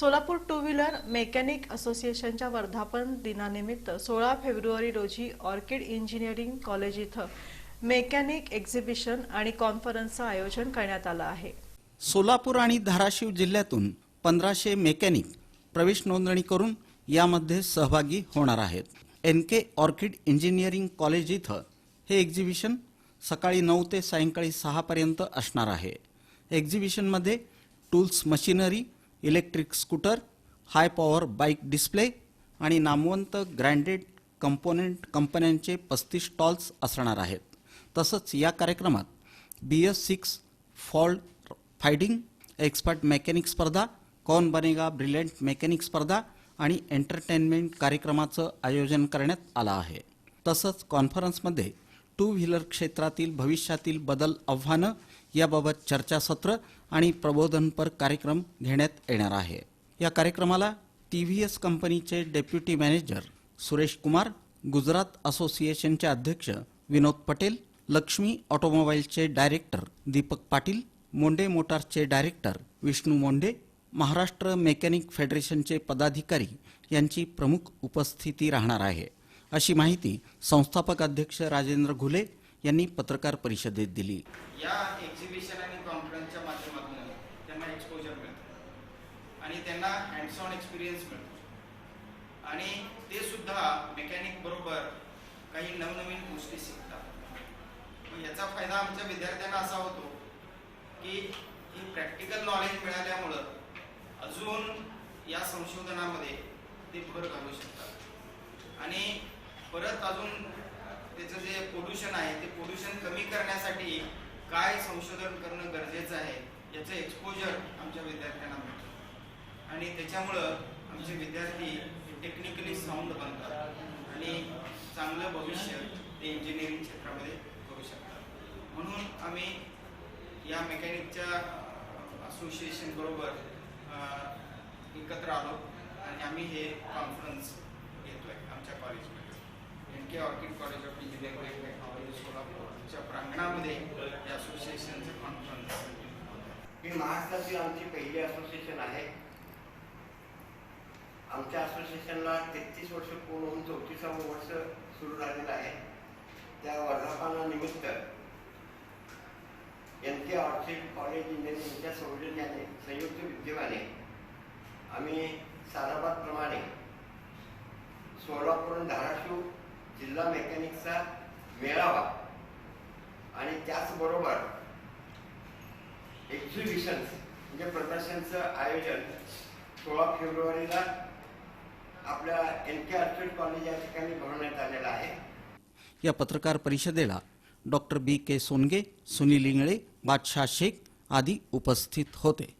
Solapur two wheeler mechanic असोसिएशनच्या वर्धापन दिनानिमित्त सोळा फेब्रुवारी रोजी ऑर्किड इंजिनिअरिंग कॉलेज इथं मेकॅनिक एक्झिबिशन आणि कॉन्फरन्सचं आयोजन करण्यात आलं आहे. सोलापूर आणि धाराशिव जिल्ह्यातून पंधराशे मेकॅनिक प्रवेश नोंदणी करून यामध्ये सहभागी होणार आहेत. N K Orchid engineering college इथं हे एक्झिबिशन सकाळी नऊ ते सायंकाळी सहापर्यंत असणार आहे. एक्झिबिशनमध्ये tools machinery electric scooter high power bike display आणि नामवंत ग्रँडेड कंपोनेंट कंपन्यांचे पस्तीस स्टॉल्स असणार आहेत. तसंच या कार्यक्रमात B S six fault finding expert mechanic स्पर्धा कौन बनेगा ब्रिलियंट मेकॅनिक स्पर्धा आणि एंटरटेनमेंट कार्यक्रमाचं आयोजन करण्यात आलं आहे. तसंच कॉन्फरन्समध्ये टू व्हीलर क्षेत्रातील भविष्यातील बदल आव्हानं याबाबत चर्चासत्र आणि प्रबोधनपर कार्यक्रम घेण्यात येणार आहे. या कार्यक्रमाला टी व्ही एस कंपनीचे डेप्युटी मॅनेजर सुरेश कुमार गुजरात असोसिएशनचे अध्यक्ष विनोद पटेल लक्ष्मी ऑटोमोबाईलचे डायरेक्टर दीपक पाटील मोंडे मोटार्सचे डायरेक्टर विष्णू मोंडे महाराष्ट्र मेकॅनिक फेडरेशनचे पदाधिकारी यांची प्रमुख उपस्थिती राहणार आहे. अशी माहिती संस्थापक अध्यक्ष राजेंद्र घुले यांनी पत्रकार परिषदेत दिली. या एक्झिबिशन आणि कॉन्फरन्सच्या माध्यमातून त्यांना एक्सपोजर मिळतं. आणि त्यांना हँड्स ऑन एक्सपिरियन्स मिळतो. आणि ते सुद्धा मेकॅनिक बरोबर काही नवनवीन गोष्टी शिकतात. मग याचा फायदा आमच्या विद्यार्थ्यांना असा होतो की ही प्रॅक्टिकल नॉलेज मिळाल्यामुळं अजून या संशोधनामध्ये ते भर घालू शकतात. आणि परत अजून त्याचं जे पोल्युशन आहे ते पोल्युशन कमी करण्यासाठी काय संशोधन करणं गरजेचं आहे याचं एक्सपोजर आमच्या विद्यार्थ्यांना मिळतं. आणि त्याच्यामुळं आमचे विद्यार्थी टेक्निकली साऊंड बनतात आणि चांगलं भविष्य ते इंजिनिअरिंग क्षेत्रामध्ये करू शकतात. म्हणून आम्ही या मेकॅनिकच्या असोसिएशनबरोबर एकत्र आलो आणि आम्ही हे कॉन्फरन्स घेतोय आमच्या कॉलेजमध्ये N K Orchid college of engineering and technology सोलापूरच्या मध्ये असोसिएशनचं कॉन्फरन्स ही महाराष्ट्रातील आमची पहिली असोसिएशन आहे. आमच्या असोसिएशनला तेहतीस वर्ष पूर्ण होऊन चौतीसावं वर्ष सुरू झालेलं आहे. त्या वर्धापनानिमित्त एन के ऑर्चिड कॉलेज इंजिनिअरिंगच्या सौजन्याने संयुक्त विद्यमाने आम्ही साराबादप्रमाणे सोलापूर आणि धाराशिव जिल्हा मेकॅनिकचा मेळावा आणि त्याचबरोबर एक्झिबिशन म्हणजे प्रदर्शनचं आयोजन सोळा फेब्रुवारीला आपल्या एन के आर्किड कॉलेज या ठिकाणी भरवण्यात आलेलं आहे. या पत्रकार परिषदेला doctor B K Songe Sunil Ingle Badshah Shaikh आदी उपस्थित होते.